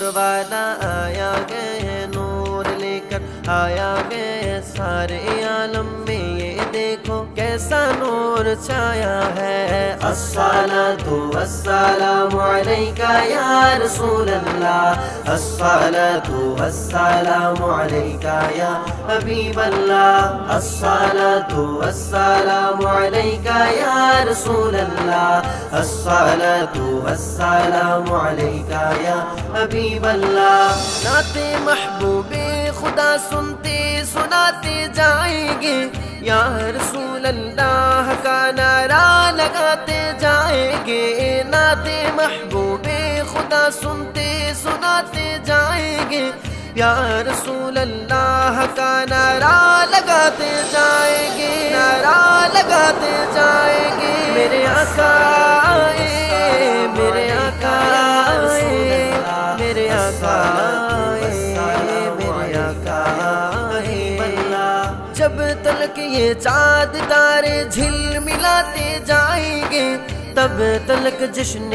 نور والا آیا گئے نور لے کر آیا گئے سارے عالم میں۔ دیکھو کیسا نور چھایا ہے۔ الصلاة والسلام علیکہ یا رسول اللہ الصلاة والسلام علیکہ یا حبیب اللہ الصلاة والسلام علیکہ یا رسول اللہ الصلاة والسلام علیکہ یا حبیب اللہ نعت محبوب خدا سنتے، سناتے جائیں گے۔ یا رسول اللہ کا نعرہ لگاتے جائیں گے، نعت محبوب خدا سنتے سناتے جائیں گے۔ یا رسول اللہ کا نعرہ لگاتے جائیں گے، نعرہ لگاتے جائیں گے۔ میرے آقا آئے، میرے آقا آئے، میرے آقا یہ چاند تارے جھل ملاتے جائیں گے۔ تب تلک جشن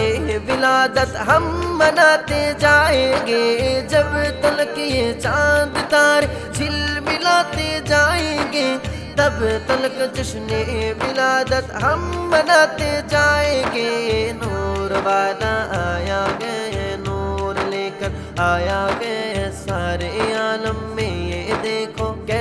ولادت ہم مناتے جائیں گے۔ جب تلک یہ چاند تارے جھل ملاتے جائیں گے، تب تلک جشن ولادت ہم مناتے جائیں گے۔ نور والا آیا گئے، نور لے کر آیا گئے۔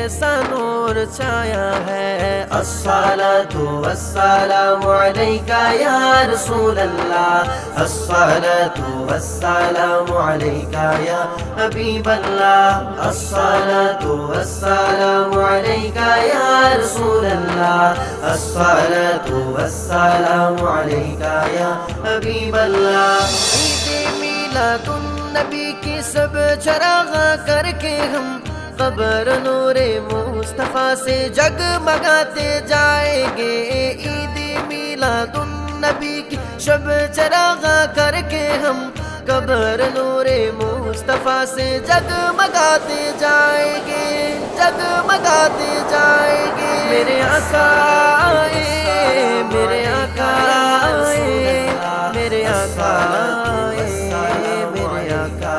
کیسا نور چھایا ہے۔ الصلاة والسلام علیکہ یا رسول اللہ۔ الصلاة والسلام علیکہ یا حبیب اللہ۔ الصلاة والسلام علیکہ یا رسول اللہ۔ الصلاة والسلام علیکہ یا حبیب اللہ۔ عید میلاد النبی کی سب چراغ کر کے ہم قبر نور مصطفیٰ سے جگ مگاتے جائیں گے۔ عید میلاد النبی کی شب چراغا کر کے ہم قبر نور مصطفیٰ سے جگ مگاتے جائیں گے۔ جگ مگاتے جائیں گے۔ میرے آقا آئے، میرے آقا آئے، میرے آقا آئے، میرے آقا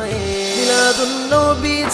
آئے۔ میلاد النبی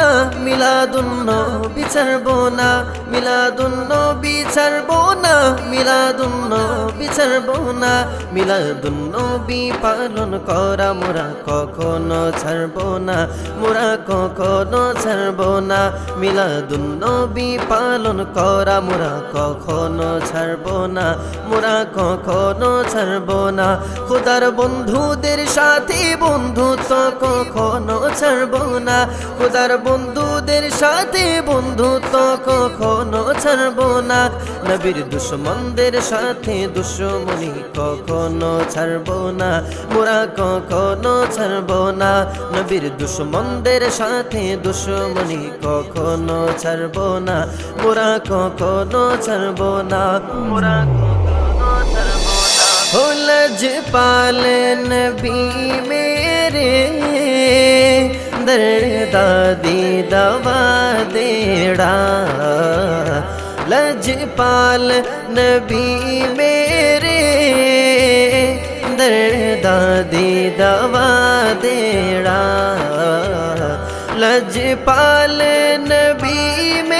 না মিলাদ নবী ছাড়বো না মিলাদ নবী ছাড়বো না মিলাদ নবী ছাড়বো না মিলাদ নবী পালন করা মোরা কখনো ছাড়বো না, মোরা কখনো ছাড়বো না মিলাদ নবী পালন করা মোরা কখনো ছাড়বো না, মোরা কখনো ছাড়বো না, খোদার বন্ধুদের সাথে বন্ধুত্ব কখনো ছাড়বো না, খোদার বন্ধুদের সাথে বন্ধুত্ব কখনো ছাড়ব না। নবীর দুশ্মনদের সাথে দুশ্মনি কখনো ছাড়ব না। মোরা কখনো ছাড়ব না। নবীর দুশ্মনদের সাথে দুশ্মনি কখনো ছাড়ব না। মোরা কখনো ছাড়ব না। মোরা কখনো ছাড়ব না। পালেন বি মেরে। میرے دردادی دوا دیڑا لج پال نبی میرے دردادی دوا دیڑا لج پال نبی میرے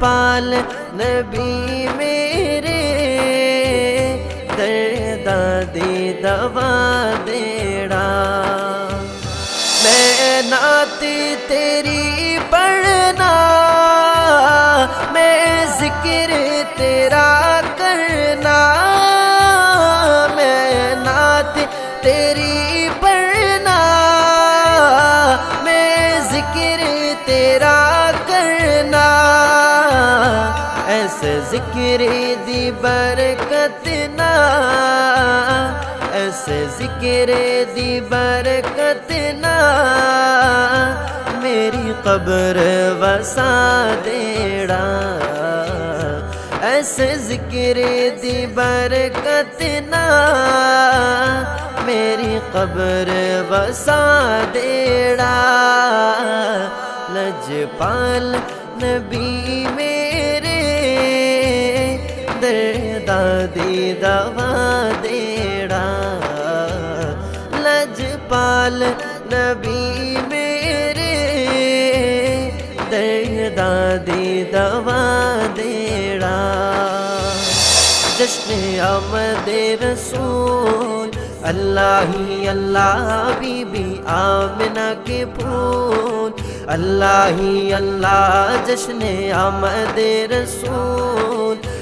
پال نبی میرے دردادی دوا دیڑا۔ میں ناتی تیری پڑھ ذکر دی برکت نال ایسے ذکر دی برکت نال میری قبر وسا دیڑا۔ ایسے ذکر دی برکت نال میری قبر وسا دیڑا۔ لجپال نبی دردادی دوا دیڑا لجپال نبی میرے دردادی دوا دیڑا جشن آمد رسول، اللہ ہی اللہ بی بی آمنہ کے پھول۔ اللہ ہی اللہ، جشن آمد رسول۔